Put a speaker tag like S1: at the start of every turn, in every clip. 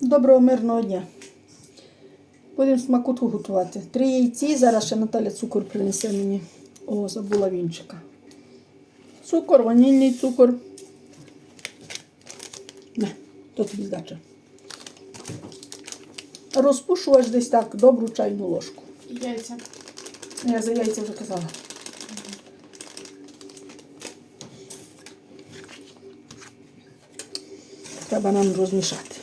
S1: Доброго мирного дня. Будемо смакоту готувати. Три яйці, зараз ще Наталя цукор принесе мені. О, забула вінчика. Цукор, ванільний цукор. Не, то тобі здача. Розпушувач десь так, добру чайну ложку.
S2: Яйця.
S1: Я за яйця вже казала. Треба нам розмішати.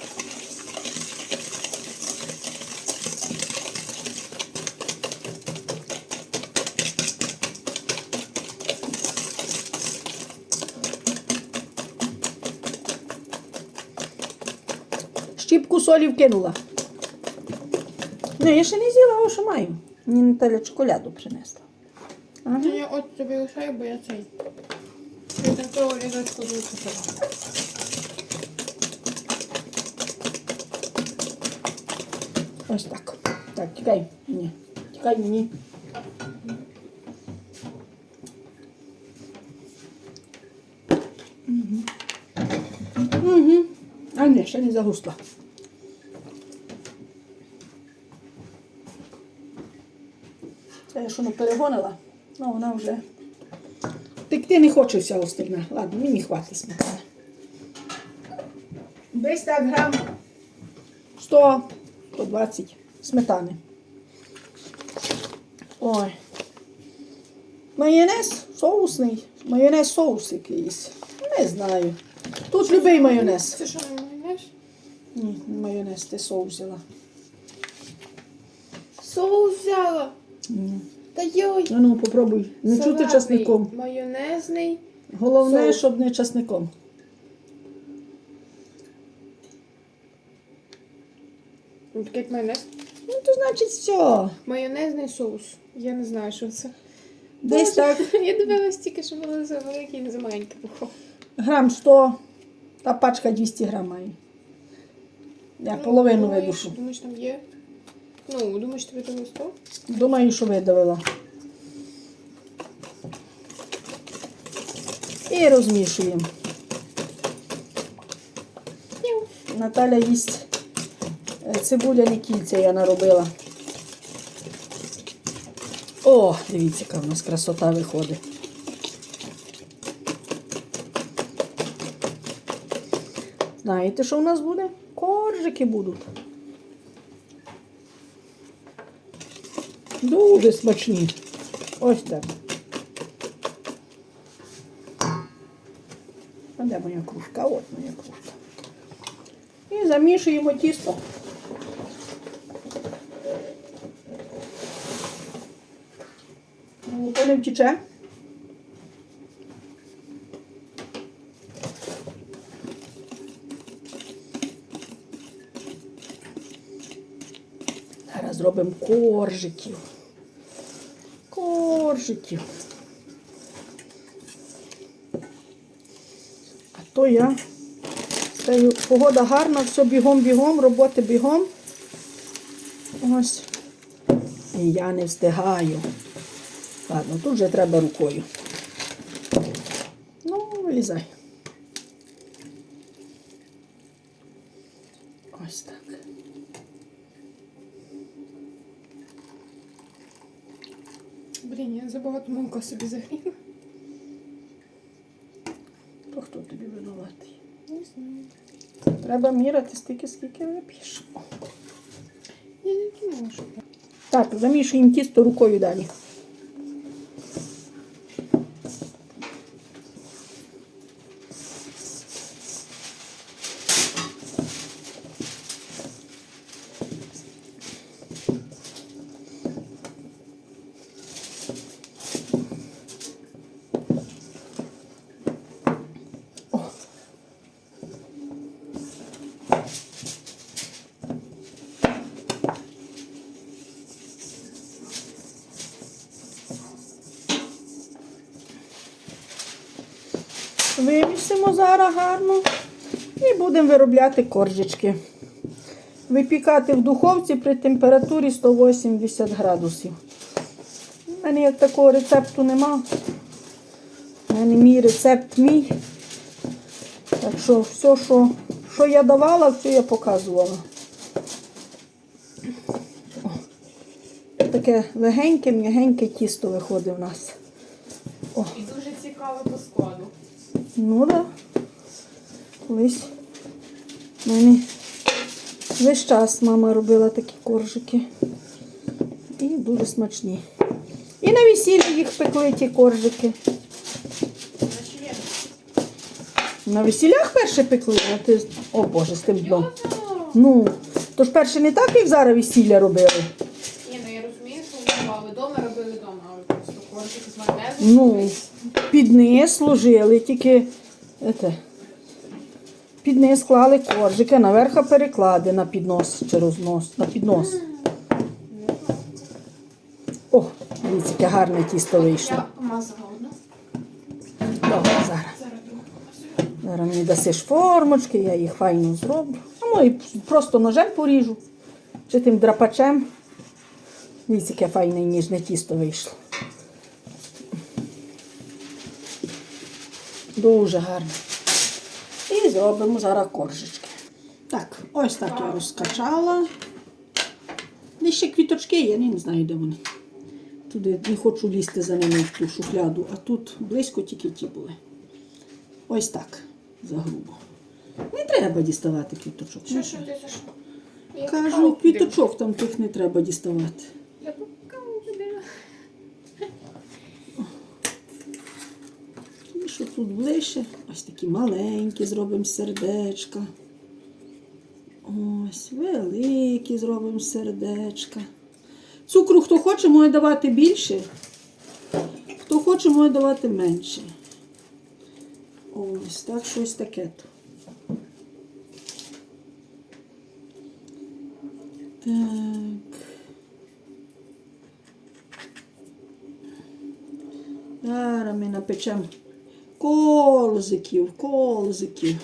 S1: Солі вкинула. Не, я ще не з'їла, що маю. Мені Наталя чоколяду принесла. Ага.
S2: Ну, я от тобі лишаю, бо я цей. Я.
S1: Ось так. Так, тікай. Ні. Тікай мені. Угу. Угу. А ні, ще не загусла. Я що перегонила, ну вона вже. Текти не хоче вся остальна. Ладно, мені хватить сметани. Десь так грам 100, 120 сметани. Ой. Майонез соусний. Майонез соус якийсь. Не знаю. Тут любий майонез.
S2: Це що не маєш?
S1: Ні, не майонез, ти соус взяла.
S2: Соус взяла.
S1: Ні.
S2: Та йой.
S1: Ну, ну, попробуй. Не чути
S2: Салатний,
S1: часником.
S2: Майонезний.
S1: Головне,
S2: соус.
S1: щоб не часником.
S2: Ну, як майонез.
S1: Ну, то значить все.
S2: Майонезний соус. Я не знаю, що це.
S1: Десь так
S2: Я дивилась тільки, що було за великий, не за маленький бухов.
S1: грам 100, та пачка 200 грам має. Я половину
S2: думаєш,
S1: видушу.
S2: Думаєш, там є? Ну, думаєш, тобі там 100?
S1: Думаю, що видавила. І розмішуємо. Наталя їсть е, цибуляні кільця я наробила. О, дивіться, яка в нас красота виходить. Знаєте, що в нас буде? Коржики будуть. Дуже смачні. Ось так. А де моя кружка? От моя кружка. І замішуємо тісто. Молоко не втіче. Зараз зробимо коржиків. Коржиків. А то я. Погода гарна, все бігом-бігом, роботи бігом. Ось. І я не встигаю. Ладно, тут вже треба рукою. Ну, вилізай. Ось так.
S2: Блін, я забагато молока собі загріла.
S1: То хто тобі винуватий?
S2: Не знаю.
S1: Треба міряти стільки, скільки вип'єш.
S2: Я не що так.
S1: Так, замішуємо тісто рукою далі. О. Вимісимо зараз гарно і будемо виробляти коржички. Випікати в духовці при температурі 180 градусів. У мене як такого рецепту нема. У мене мій рецепт мій. Так що все, що, що я давала, все я показувала. О, Таке легеньке, м'ягеньке тісто виходить в нас.
S2: І
S1: Ну да. Колись мені весь час мама робила такі коржики. І дуже смачні. І на весіллі їх пекли ті коржики. На весіллях перше пекли, а ти. О Боже, з тим дном. Ну, то ж перше не так, як зараз весілля робили.
S2: Ні, ну я розумію, що мали вдома, робили вдома, але просто коржики з майонезом.
S1: Ну. Під низ служили, тільки ете, під низ клали коржики, наверха переклади на піднос чи рознос, на піднос. О, дивіться, яке гарне тісто вийшло. Добре, зараз.
S2: Зараз
S1: мені дасиш формочки, я їх файно зроблю. А ну і просто ножем поріжу. Чи тим драпачем. Дивіться, яке файне ніжне тісто вийшло. Дуже гарно. І зробимо зараз коржички. Так, ось так я розкачала. Десь ще квіточки є, я не знаю, де вони. Туди не хочу лізти за ними в ту шухляду, а тут близько тільки ті були. Ось так, загрубо. Не треба діставати квіточок.
S2: Що, що що?
S1: Кажу, квіточок там тих не треба діставати.
S2: Я какао кидаю.
S1: І що тут ближче? Ось такі маленькі зробимо сердечка. Ось, великі зробимо сердечка. Цукру хто хоче, може давати більше. Хто хоче, може давати менше. Ось так щось таке. Так. Зараз ми напечемо колзиків, колзиків.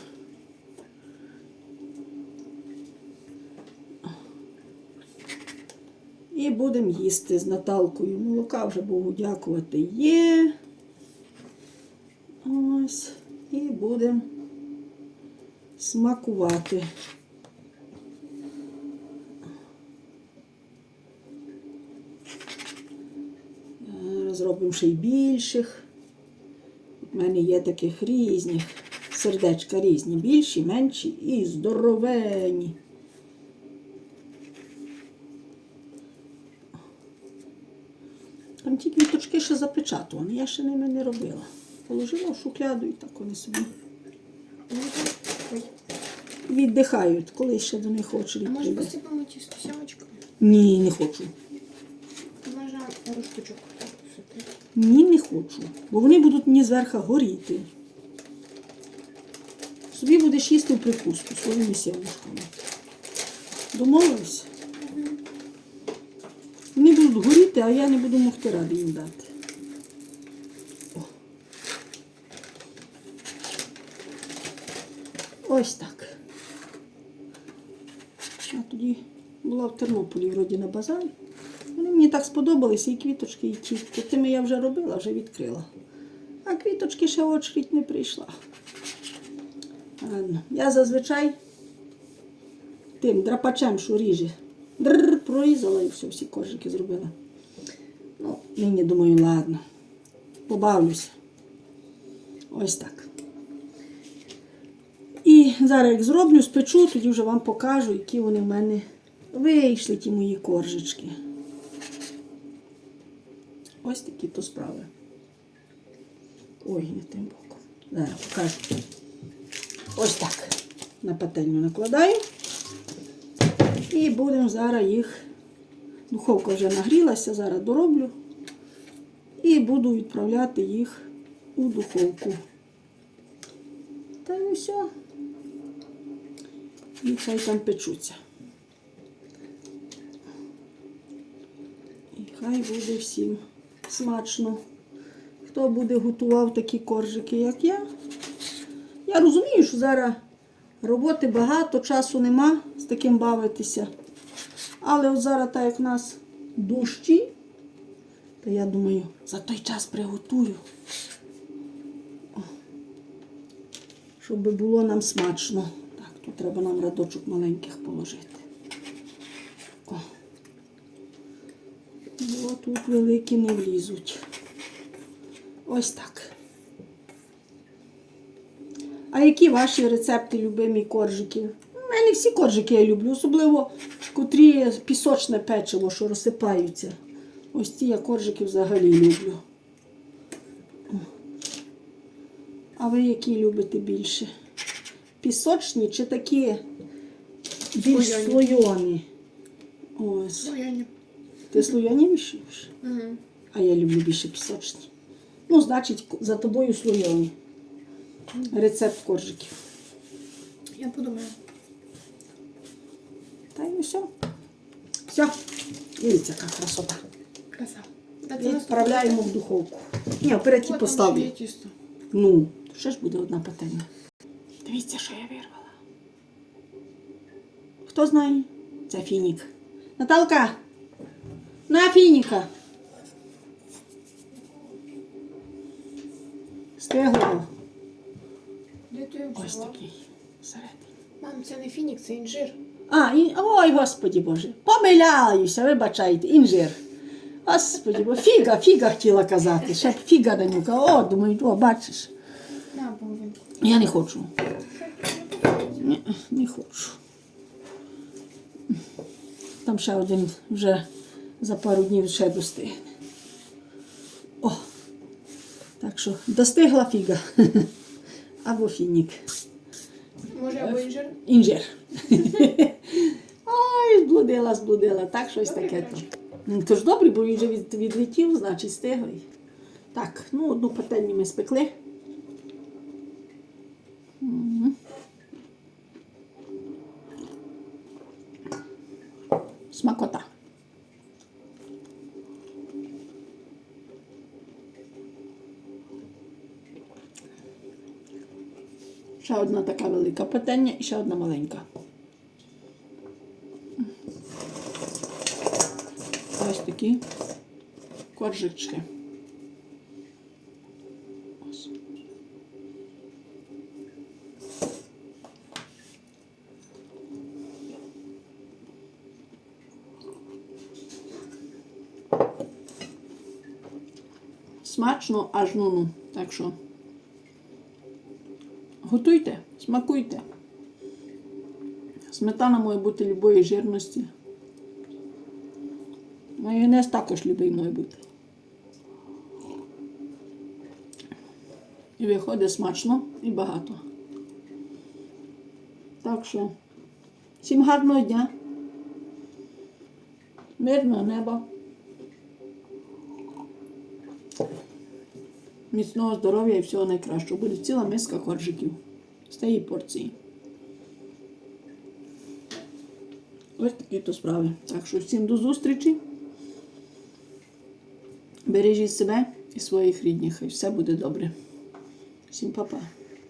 S1: І будемо їсти з Наталкою. Молока вже Богу дякувати є. Ось. І будемо смакувати. Зараз зробимо ще й більших. У мене є таких різних. Сердечка різні, більші, менші і здоровені. Там ті квіточки ще запечатувані, я ще ними не робила. Положила в шухляду і так вони собі віддихають, коли ще до них очередь
S2: А може посипемо тісто сімочкою?
S1: Ні, не хочу.
S2: Можна посипати.
S1: Ні, не хочу. Бо вони будуть мені зверху горіти. Собі будеш їсти в прикуску своїми сімушками. Домовились? Вони будуть горіти, а я не буду могти ради їм дати. О. Ось так. Я тоді була в Тернополі, вроді на базарі. Мені так сподобалися, і квіточки, і ті. То тими я вже робила, вже відкрила. А квіточки ще очередь не прийшла. Я зазвичай тим драпачем, що ріже, прорізала і все, всі коржики зробила. Ну, нині думаю, ладно. Побавлюся. Ось так. І зараз як зроблю, спечу, тоді вже вам покажу, які вони в мене вийшли, ті мої коржички. Ось такі то справи. Ой, не тим боком. Зараз покажу. Ось так. На пательню накладаю. І будемо зараз їх. Духовка вже нагрілася, зараз дороблю. І буду відправляти їх у духовку. Та й все. І хай там печуться. І хай буде всім смачно. Хто буде готував такі коржики, як я. Я розумію, що зараз роботи багато, часу нема з таким бавитися. Але от зараз, так як в нас дощі, то я думаю, за той час приготую. Щоб було нам смачно. Так, Тут треба нам радочок маленьких положити. О. Бо тут великі не влізуть. Ось так. А які ваші рецепти любимі коржиків? У мене всі коржики я люблю, особливо котрі пісочне печиво, що розсипаються. Ось ці я коржики взагалі люблю. А ви які любите більше? Пісочні чи такі більш слойоні? Ось. Ти слояні більше?
S2: Угу.
S1: А я люблю більше пісочні. Ну, значить, за тобою слойоні. Рецепт коржиків.
S2: Я подумаю.
S1: Та й все. Все. Дивіться, яка красота.
S2: Краса. Та
S1: І Відправляємо в духовку. Ні, вперед ті поставлю. Ну, ще ж буде одна пательня. Дивіться, що я вирвала. Хто знає? Це фінік. Наталка! На фініка! Стегло.
S2: Де ти його
S1: Ось
S2: взяла?
S1: такий. Всередині.
S2: Мам, це не фінік, це інжир.
S1: А, і... ой, господі Боже, помиляюся, вибачайте, інжир. Господі, бо фіга, фіга хотіла казати. Ще б фіга Данюка. О, думаю, о, бачиш.
S2: На половинку.
S1: Я не хочу. Ні, не хочу. Там ще один вже за пару днів ще достигне. О! Так що достигла фіга. Або фінік.
S2: Може, або інжир?
S1: Інжир. Ой, зблудила, зблудила. Так, щось таке то.
S2: коротше.
S1: Ну, То ж добре, бо він вже відлетів, значить стиглий. Так, ну одну пательню ми спекли. Ще одна така велика пательня і ще одна маленька. Ось такі коржички. Смачно аж ну ну. Так що готуйте, смакуйте. Сметана має бути любої жирності. Майонез також любий має бути. І виходить смачно і багато. Так що, всім гарного дня. Мирного неба. Міцного здоров'я і всього найкращого. Буде ціла миска коржиків з тієї порції. Ось такі то справи. Так що всім до зустрічі. Бережіть себе і своїх рідних, і все буде добре. Всім па-па.